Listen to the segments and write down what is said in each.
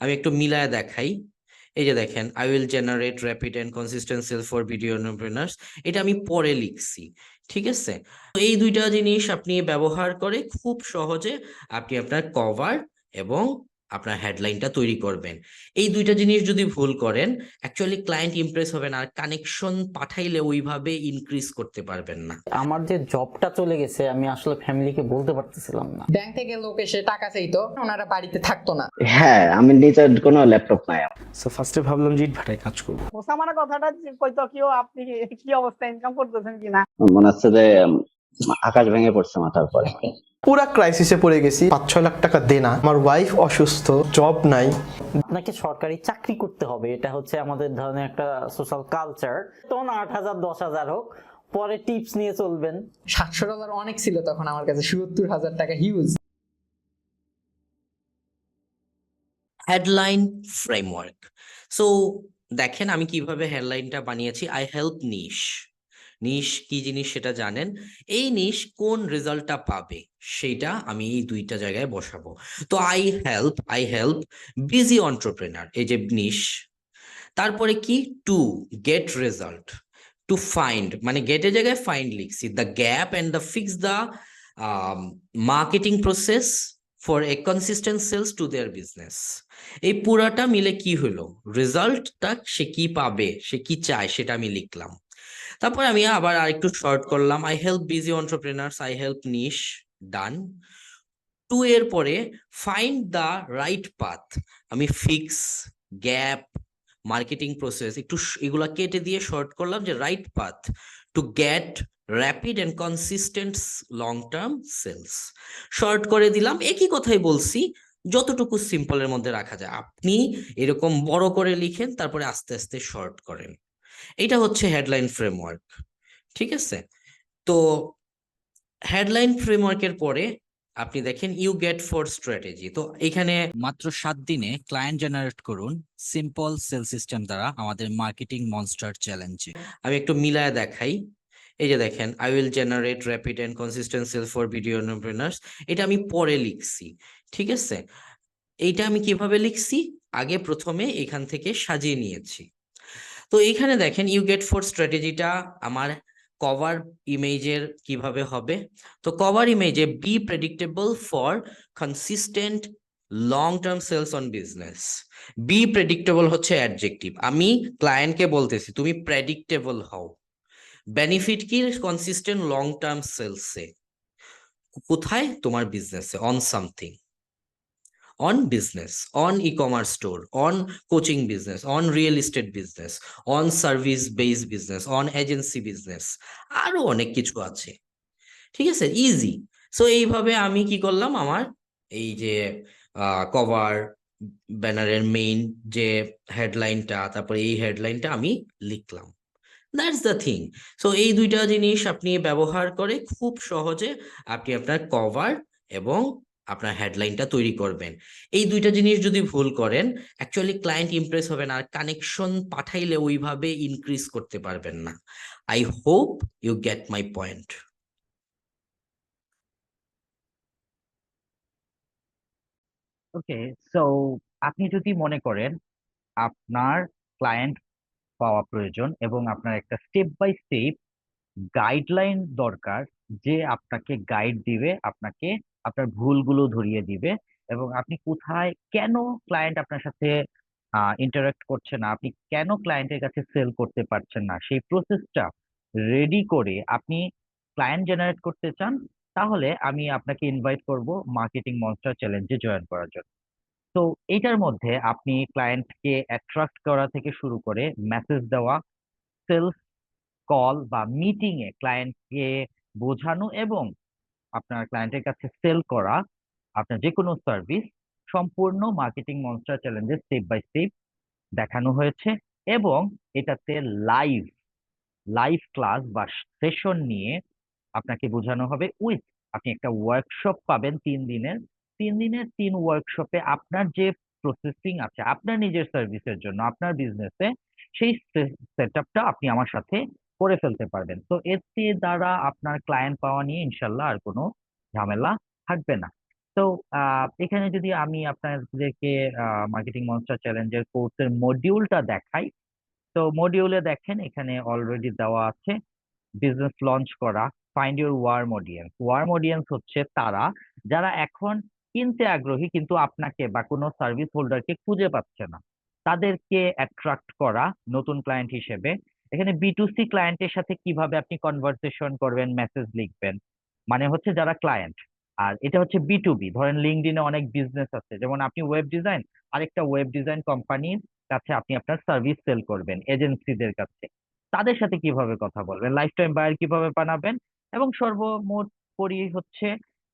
আমি একটু মিলায় দেখাই। এই যে দেখেন I will generate rapid and consistent sale for video entrepreneurs এটা আমি পরে লিখছি, ঠিক আছে? তো এই দুইটা জিনিস আপনি ব্যবহার করে খুব সহজে আপনি আপনার কভার এবং আপনার হেডলাইনটা তৈরি করবেন। এই দুইটা জিনিস যদি ভুল করেন অ্যাকচুয়ালি ক্লায়েন্ট ইমপ্রেস হবেন আর কানেকশন পাঠাইলে ওইভাবে ইনক্রিজ করতে পারবেন না। আমার যে জবটা চলে গেছে আমি আসলে ফ্যামিলিকে বলতে পারতেছিলাম না। ব্যাংক থেকে লোক এসে টাকা চাইতো ওনারা বাড়িতে থাকতো না। হ্যাঁ আমি নিজের কোনো ল্যাপটপ নাই। সো ফার্স্টে ভাবলাম যে ভাটায় কাজ করব। ওসামার কথাটা কইতো কিও আপনি কি অবস্থা ইনকাম করতেছেন কিনা? মনে হচ্ছে যে আকাশ ভেঙে পড়ছে মাথার পরে পুরা ক্রাইসিসে পড়ে গেছি পাঁচ ছয় লাখ টাকা দেনা আমার ওয়াইফ অসুস্থ জব নাই। আপনাকে সরকারি চাকরি করতে হবে এটা হচ্ছে আমাদের ধরনের একটা সোশ্যাল কালচার তখন আট হাজার দশ হাজার হোক পরে টিপস নিয়ে চলবেন। সাতশো ডলার অনেক ছিল তখন আমার কাছে সত্তর হাজার টাকা হিউজ হেডলাইন ফ্রেমওয়ার্ক সো দেখেন আমি কীভাবে হেডলাইনটা বানিয়েছি আই হেল্প নিশ নিশ কি জিনিস সেটা জানেন? এই নিশ কোন রেজাল্টটা পাবে? সেইটা আমি এই দুইটা জায়গায় বসাবো। তো I help I help busy entrepreneur এই যে নিশ। তারপরে কি? To get result to find মানে গেটের জায়গায় ফাইন্ড লিখছি। The gap and the fix the marketing process for a consistent sales to their business এই পুরাটা মিলে কি হলো? রেজাল্টটা সে কি পাবে? সে কি চায়? সেটা আমি লিখলাম। তারপর আমি আবার আরেকটু শর্ট করলাম I help busy entrepreneurs I help niche done two এর পরে ফাইন্ড দ্য রাইট পাথ আমি ফিক্স গ্যাপ মার্কেটিং প্রসেস একটু এগুলা কেটে দিয়ে শর্ট করলাম যে right path to get rapid and consistent long term sales short করে দিলাম, একই কথাই বলছি, যতটুকু সিম্পলের মধ্যে রাখা যায়। আপনি এরকম বড় করে লিখেন, তারপরে আস্তে আস্তে শর্ট করেন। এটা হচ্ছে হেডলাইন ফ্রেমওয়ার্ক ঠিক আছে? তো হেডলাইন ফ্রেমওয়ার্কের পরে আপনি দেখেন ইউ গেট ফর স্ট্র্যাটেজি তো এখানে মাত্র সাত দিনে ক্লায়েন্ট জেনারেট করুন সিম্পল সেল সিস্টেম দ্বারা আমাদের মার্কেটিং মনস্টার চ্যালেঞ্জে আমি একটু মিলায় দেখাই। এই যে দেখেন I will generate rapid and consistent sale for video entrepreneurs এটা আমি পরে লিখছি, ঠিক আছে? এইটা আমি কীভাবে লিখছি? আগে প্রথমে এখান থেকে সাজিয়ে নিয়েছি। তো এখানে দেখেন ইউ গেট ফর স্ট্র্যাটেজিটা আমার কভার ইমেজের কীভাবে হবে? তো cover ইমেজে be predictable for consistent long term sales on business be predictable হচ্ছে অ্যাডজেক্টিভ আমি ক্লায়েন্টকে বলতেছি, তুমি প্রেডিক্টেবল হও। বেনিফিট কি? কনসিস্টেন্ট লং টার্ম সেলসে কোথায়? তোমার বিজনেসে on something business on e commerce store on coaching business on real estate business on service base business on agency business আরও অনেক কিছু আছে। ঠিক আছে? ইজি সো এইভাবে আমি কি করলাম? আমার এই যে কভার ব্যানারের মেইন যে হেডলাইনটা তারপরে এই হেডলাইনটা আমি লিখলাম। দ্যাটস দ্য থিং সো এই দুইটা জিনিস আপনি ব্যবহার করে খুব সহজে আপনি আপনার কভার এবং আপনার হেডলাইনটা তৈরি করবেন। এই দুইটা জিনিস যদি ভুল করেন অ্যাকচুয়ালি ক্লায়েন্ট ইমপ্রেস হবেন আর কানেকশন পাঠাইলে ওইভাবে ইনক্রিজ করতে পারবেন না। I hope you get my point okay so আপনি যদি মনে করেন আপনার ক্লায়েন্ট পাওয়া প্রয়োজন এবং আপনার একটা স্টেপ বাই স্টেপ গাইডলাইন দরকার যে আপনাকে গাইড দিবে, আপনাকে আপনার ভুলগুলো ধরিয়ে দিবে এবং আপনি কোথায় কেন ক্লায়েন্ট আপনার সাথে ইন্টারাক্ট করছে না? আপনি কেন ক্লায়েন্টের কাছে সেল করতে পারছেন না? সেই প্রসেসটা রেডি করে আপনি ক্লায়েন্ট জেনারেট করতে চান, তাহলে আমি আপনাকে ইনভাইট করব মার্কেটিং মনস্টার চ্যালেঞ্জে জয়েন করার জন্য। তো এইটার মধ্যে আপনি ক্লায়েন্টকে অ্যাট্রাক্ট করা থেকে শুরু করে মেসেজ দেওয়া সেলস কল বা মিটিংয়ে ক্লায়েন্টকে বোঝানো এবং আপনার ক্লায়েন্টের কাছে সেল করা আপনার যে কোনো সার্ভিস সম্পূর্ণ মার্কেটিং মনস্টার চ্যালেঞ্জের স্টেপ বাই স্টেপ দেখানো হয়েছে এবং এটাতে লাইভ লাইভ ক্লাস বা সেশন নিয়ে আপনাকে বোঝানো হবে উইথ আপনি একটা ওয়ার্কশপ পাবেন তিন দিনের। তিন দিনের তিন ওয়ার্কশপে আপনার যে প্রসেসিং আছে, আপনার নিজের সার্ভিসের জন্য, আপনার বিজনেসে সেই সেট আপনি আমার সাথে করে ফেলতে পারবেন। তো এতে দ্বারা আপনার ক্লায়েন্ট পাওয়া নিয়ে ইনশাল্লাহ আর কোনো ঝামেলা থাকবে না। তো এখানে যদি আমি আপনাদেরকে মার্কেটিং মনস্টার চ্যালেঞ্জের কোর্সের মডিউলটা দেখাই, তো মডিউলে দেখেন এখানে অলরেডি দেওয়া আছে বিজনেস লঞ্চ করা find your warm audience warm audience হচ্ছে তারা যারা এখন কিনতে আগ্রহী কিন্তু আপনাকে বা কোনো সার্ভিস হোল্ডারকে খুঁজে পাচ্ছে না। তাদেরকে অ্যাট্রাক্ট করা নতুন ক্লায়েন্ট হিসেবে এখানে বি টু সি ক্লায়েন্টের সাথে কীভাবে আপনি কনভারসেশন করবেন মেসেজ লিখবেন? মানে হচ্ছে যারা ক্লায়েন্ট আর এটা হচ্ছে বি টু বি ধরেন লিঙ্কডিনে অনেক বিজনেস আছে। যেমন আপনি ওয়েব ডিজাইন আরেকটা ওয়েব ডিজাইন কোম্পানির কাছে আপনি আপনার সার্ভিস সেল করবেন এজেন্সিদের কাছে। তাদের সাথে কীভাবে কথা বলবেন? লাইফ টাইম বায়ার কীভাবে বানাবেন? এবং সর্বমোট করি হচ্ছে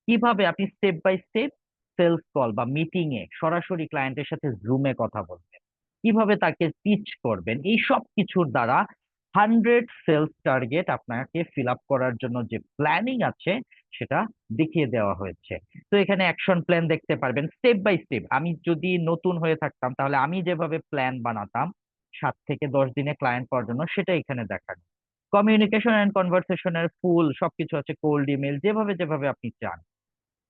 কীভাবে আপনি step by step sales call বা মিটিং এ সরাসরি ক্লায়েন্টের সাথে জুমে কথা বলবেন। কীভাবে তাকে পিচ করবেন? এই সব কিছুর দ্বারা হান্ড্রেড সেলস টার্গেট আপনাকে ফিল আপ করার জন্য যে প্ল্যানিং আছে, সেটা দেখিয়ে দেওয়া হয়েছে। তো এখানে অ্যাকশন প্ল্যান দেখতে পারবেন স্টেপ বাই স্টেপ আমি যদি নতুন হয়ে থাকতাম, তাহলে আমি যেভাবে প্ল্যান বানাতাম, সাত থেকে দশ দিনে ক্লায়েন্ট পাওয়ার জন্য, সেটা এখানে দেখানো। কমিউনিকেশন অ্যান্ড কনভারসেশনের ফুল সবকিছু আছে কোল্ড ইমেল যেভাবে যেভাবে আপনি চান।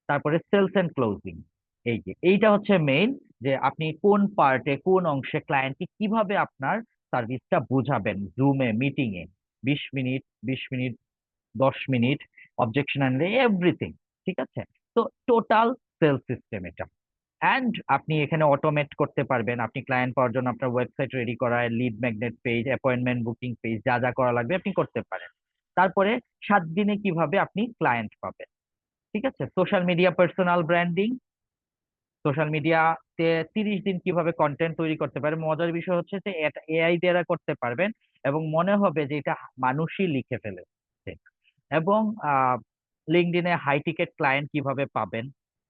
তারপরে সেলস অ্যান্ড ক্লোজিং এই যে, এইটা হচ্ছে মেইন যে আপনি কোন পার্টে কোন অংশে ক্লায়েন্টকে কীভাবে আপনার সার্ভিসটা বুঝাবেন জুমে মিটিং এ। বিশ মিনিট বিশ মিনিট, দশ মিনিট অবজেকশন আনলে এভরিথিং ঠিক আছে? তো টোটাল সেল সিস্টেম এটা। অ্যান্ড আপনি এখানে অটোমেট করতে পারবেন। আপনি ক্লায়েন্ট পাওয়ার জন্য আপনার ওয়েবসাইট রেডি করা lead magnet page appointment booking page যা যা করা লাগবে আপনি করতে পারেন। তারপরে সাত দিনে কীভাবে আপনি ক্লায়েন্ট পাবেন, ঠিক আছে? Social media personal branding social মিডিয়াতে তিরিশ দিন কীভাবে কন্টেন্ট তৈরি করতে পারে? মজার বিষয় হচ্ছে যে এআই দ্বারা করতে পারবেন এবং মনে হবে যে, এটা মানুষই লিখে ফেলেছে। এবং লিঙ্কডিনে হাই টিকেট ক্লায়েন্ট কীভাবে পাবেন?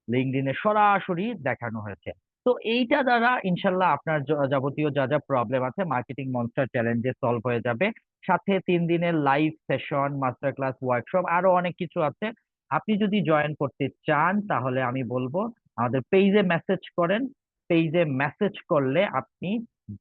লিঙ্কডিনে সরাসরি দেখানো হয়েছে। তো এইটা দ্বারা ইনশাল্লাহ আপনার যাবতীয় যা যা প্রবলেম আছে মার্কেটিং মনস্টার চ্যালেঞ্জে সলভ হয়ে যাবে। সাথে তিন দিনের live session master class workshop আরও অনেক কিছু আছে। আপনি যদি জয়েন করতে চান, তাহলে আমি বলব আমাদের পেজে মেসেজ করেন পেজে মেসেজ করলে আপনি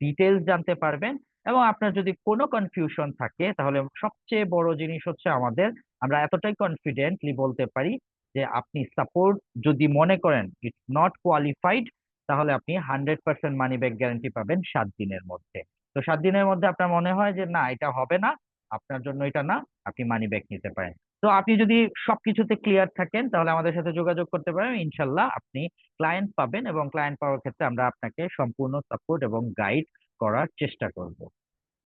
ডিটেলস জানতে পারবেন এবং আপনার যদি কোনো কনফিউশন থাকে, তাহলে সবচেয়ে বড় জিনিস হচ্ছে আমাদের, আমরা এতটাই কনফিডেন্টলি বলতে পারি যে আপনি সাপোর্ট যদি মনে করেন ইটস নট কোয়ালিফাইড তাহলে আপনি hundred percent money back guarantee পাবেন সাত দিনের মধ্যে। তো সাত দিনের মধ্যে আপনার মনে হয় যে না, এটা হবে না, আপনার জন্য এটা না, আপনি মানি ব্যাক নিতে পারেন। তো আপনি যদি সবকিছুতে ক্লিয়ার থাকেন, তাহলে আমাদের সাথে যোগাযোগ করতে পারেন। ইনশাল্লাহ আপনি ক্লায়েন্ট পাবেন এবং ক্লায়েন্ট পাওয়ার ক্ষেত্রে আমরা আপনাকে সম্পূর্ণ সাপোর্ট এবং গাইড করার চেষ্টা করব।